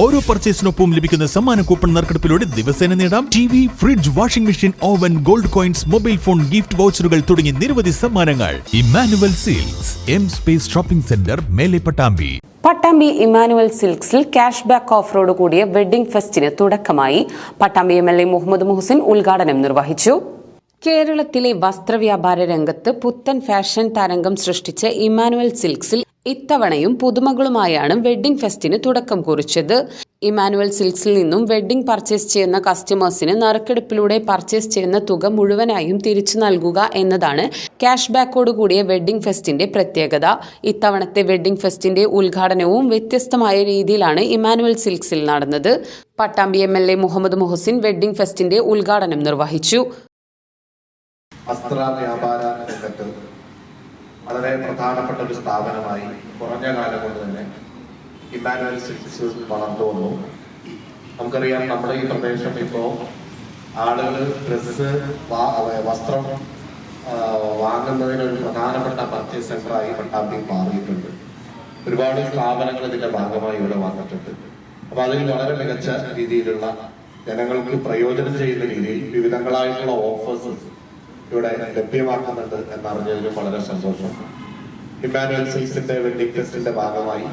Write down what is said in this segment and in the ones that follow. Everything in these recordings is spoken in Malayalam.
ഓരോ പർച്ചേസിനൊപ്പം ലഭിക്കുന്ന സമ്മാന കൂപ്പൺ നറുക്കെടുപ്പിലൂടെ ദിവസേന നേടാം. T V fridge washing machine oven gold coins mobile phone gift വൗച്ചറുകൾ തുടങ്ങി നിരവധി സമ്മാനങ്ങൾ. Emmanuel seals M space shopping centre മേലെ പട്ടാമ്പി. പട്ടാമ്പി ഇമാനുവൽ സിൽക്സിൽ ക്യാഷ് ബാക്ക് ഓഫറോട് കൂടിയ വെഡ്ഡിംഗ് ഫെസ്റ്റിന് തുടക്കമായി. Pattambi M L A Muhammad Muhsin ഉദ്ഘാടനം നിർവഹിച്ചു. കേരളത്തിലെ വസ്ത്രവ്യാപാര രംഗത്ത് പുത്തൻ ഫാഷൻ തരംഗം സൃഷ്ടിച്ച ഇമാനുവൽ സിൽക്സിൽ ഇത്തവണയും പുതുമകളുമായാണ് വെഡ്ഡിംഗ് ഫെസ്റ്റിന് തുടക്കം കുറിച്ചത്. ഇമാനുവൽ സിൽക്സിൽ നിന്നും വെഡ്ഡിംഗ് പർച്ചേസ് ചെയ്യുന്ന കസ്റ്റമേഴ്സിന് നറുക്കെടുപ്പിലൂടെ പർച്ചേസ് ചെയ്യുന്ന തുക മുഴുവനായും തിരിച്ചു നൽകുക എന്നതാണ് ക്യാഷ് ബാക്കോട് കൂടിയ വെഡ്ഡിംഗ് ഫെസ്റ്റിന്റെ പ്രത്യേകത. ഇത്തവണത്തെ വെഡ്ഡിംഗ് ഫെസ്റ്റിന്റെ ഉദ്ഘാടനവും വ്യത്യസ്തമായ രീതിയിലാണ് ഇമാനുവൽ സിൽക്സിൽ നടന്നത്. പട്ടാമ്പി എം മുഹമ്മദ് മുഹസിൻ വെഡ്ഡിംഗ് ഫെസ്റ്റിന്റെ ഉദ്ഘാടനം നിർവഹിച്ചു. വസ്ത്ര വ്യാപാര രംഗത്ത് വളരെ പ്രധാനപ്പെട്ട ഒരു സ്ഥാപനമായി കുറഞ്ഞ കാലം കൊണ്ട് തന്നെ ഇമാനുവൽ സിൽക്സ് വളർന്നു വന്നു. നമുക്കറിയാം നമ്മുടെ ഈ പ്രദേശം ഇപ്പോ ആളുകൾ ഡ്രസ്സ് വസ്ത്രം വാങ്ങുന്നതിനൊരു പ്രധാനപ്പെട്ട പർച്ചേസ് സെന്ററായി പട്ടാമ്പി മാറിയിട്ടുണ്ട്. ഒരുപാട് സ്ഥാപനങ്ങൾ ഇതിന്റെ ഭാഗമായി ഇവിടെ വന്നിട്ടുണ്ട്. അപ്പൊ അതിൽ വളരെ മികച്ച രീതിയിലുള്ള ജനങ്ങൾക്ക് പ്രയോജനം ചെയ്യുന്ന രീതിയിൽ വിവിധങ്ങളായിട്ടുള്ള ഓഫേഴ്സ് ഇവിടെ ലഭ്യമാക്കുന്നുണ്ട് എന്നറിഞ്ഞതിൽ വളരെ സന്തോഷം ഇമ്മാനുവൽ സിൽസിന്റെ വെഡിങ് ഫെസ്റ്റിന്റെ ഭാഗമായി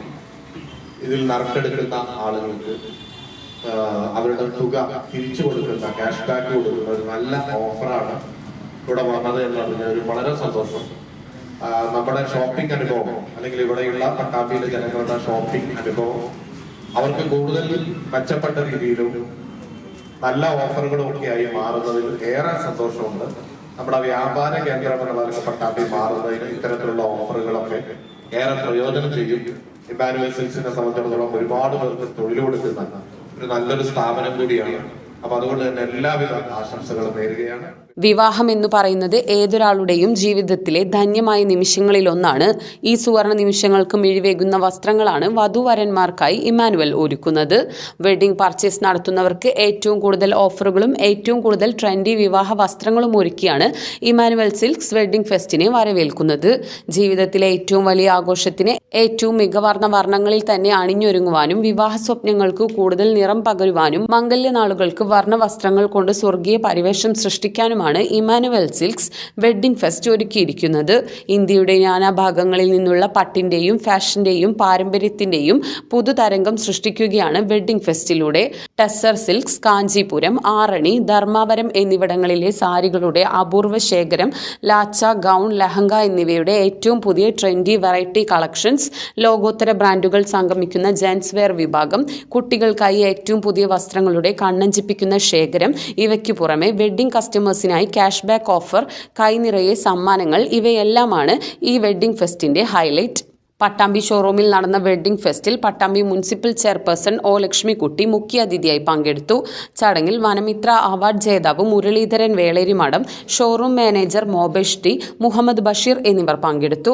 ഇതിൽ നറുക്കെടുക്കുന്ന ആളുകൾക്ക് അവരുടെ തുക തിരിച്ചു കൊടുക്കുന്ന ക്യാഷ് ബാക്ക് കൊടുക്കുന്ന ഒരു നല്ല ഓഫറാണ് ഇവിടെ വന്നത് എന്നറിഞ്ഞതിൽ വളരെ സന്തോഷം. നമ്മുടെ ഷോപ്പിംഗ് അനുഭവം അല്ലെങ്കിൽ ഇവിടെയുള്ള പട്ടാമ്പിയിലെ ജനങ്ങളുടെ ഷോപ്പിംഗ് അനുഭവം അവർക്ക് കൂടുതൽ മെച്ചപ്പെട്ട രീതിയിലും നല്ല ഓഫറുകളും ഒക്കെയായി മാറുന്നതിൽ ഏറെ സന്തോഷമുണ്ട്. നമ്മുടെ വ്യാപാര കേന്ദ്രം എന്നുള്ള പട്ടാമ്പി മാറുന്നതിന് ഇത്തരത്തിലുള്ള ഓഫറുകളൊക്കെ ഏറെ പ്രയോജനം ചെയ്യും. ഇമ്മാനുവൽ സിൽസിനെ സംബന്ധിച്ചിടത്തോളം ഒരുപാട് പേർക്ക് തൊഴിൽ കൊടുക്കുന്ന ഒരു നല്ലൊരു സ്ഥാപനം കൂടിയാണ്. അപ്പൊ അതുകൊണ്ട് തന്നെ എല്ലാവിധ ആശംസകളും നേരുകയാണ്. വിവാഹം എന്ന് പറയുന്നത് ഏതൊരാളുടെയും ജീവിതത്തിലെ ധന്യമായ നിമിഷങ്ങളിലൊന്നാണ്. ഈ സുവർണ നിമിഷങ്ങൾക്ക് മിഴിവേകുന്ന വസ്ത്രങ്ങളാണ് വധുവരന്മാർക്കായി ഇമാനുവൽ ഒരുക്കുന്നത്. വെഡ്ഡിംഗ് പർച്ചേസ് നടത്തുന്നവർക്ക് ഏറ്റവും കൂടുതൽ ഓഫറുകളും ഏറ്റവും കൂടുതൽ ട്രെൻഡി വിവാഹ വസ്ത്രങ്ങളും ഒരുക്കിയാണ് ഇമാനുവൽ സിൽക്സ് വെഡ്ഡിംഗ് ഫെസ്റ്റിനെ വരവേൽക്കുന്നത്. ജീവിതത്തിലെ ഏറ്റവും വലിയ ആഘോഷത്തിന് ഏറ്റവും മികവാർന്ന വർണങ്ങളിൽ തന്നെ അണിഞ്ഞൊരുങ്ങുവാനും വിവാഹ സ്വപ്നങ്ങൾക്ക് കൂടുതൽ നിറം പകരുവാനും മംഗല്യനാളുകൾക്ക് വർണ വസ്ത്രങ്ങൾ കൊണ്ട് സ്വർഗീയ പരിവേഷം സൃഷ്ടിക്കാനുമാണ് ഇമാനുവൽ സിൽക്സ് വെഡ്ഡിംഗ് ഫെസ്റ്റ് ഒരുക്കിയിരിക്കുന്നത്. ഇന്ത്യയുടെ നാനാഭാഗങ്ങളിൽ നിന്നുള്ള പട്ടിന്റെയും ഫാഷന്റെയും പാരമ്പര്യത്തിന്റെയും പുതുതരംഗം സൃഷ്ടിക്കുകയാണ് വെഡ്ഡിംഗ് ഫെസ്റ്റിലൂടെ. ടെസർ സിൽക്സ് കാഞ്ചീപുരം ആറണി ധർമാവരം എന്നിവിടങ്ങളിലെ സാരികളുടെ അപൂർവ ശേഖരം ലാച്ച ഗൗൺ ലഹങ്ക എന്നിവയുടെ ഏറ്റവും പുതിയ ട്രെൻഡി വെറൈറ്റി കളക്ഷൻസ് ലോകോത്തര ബ്രാൻഡുകൾ സംഗമിക്കുന്ന ജെൻസ് വെയർ വിഭാഗം കുട്ടികൾക്കായി ഏറ്റവും പുതിയ വസ്ത്രങ്ങളുടെ കണ്ണഞ്ചിപ്പിക്കുന്ന ശേഖരം ഇവയ്ക്ക് പുറമെ വെഡ്ഡിംഗ് കസ്റ്റമേഴ്സിനായി ക്യാഷ് ബാക്ക് ഓഫർ കൈനിറയെ സമ്മാനങ്ങൾ ഇവയെല്ലാമാണ് ഈ വെഡ്ഡിംഗ് ഫെസ്റ്റിന്റെ ഹൈലൈറ്റ് പട്ടാമ്പി ഷോറൂമിൽ നടന്ന wedding ഫെസ്റ്റിൽ Pattambi municipal chairperson O Lakshmikutty മുഖ്യാതിഥിയായി പങ്കെടുത്തു. ചടങ്ങിൽ വനമിത്ര അവാർഡ് ജേതാവ് Muralidharan Veleri Madom showroom manager Mobesh T Muhammad Basheer എന്നിവർ പങ്കെടുത്തു.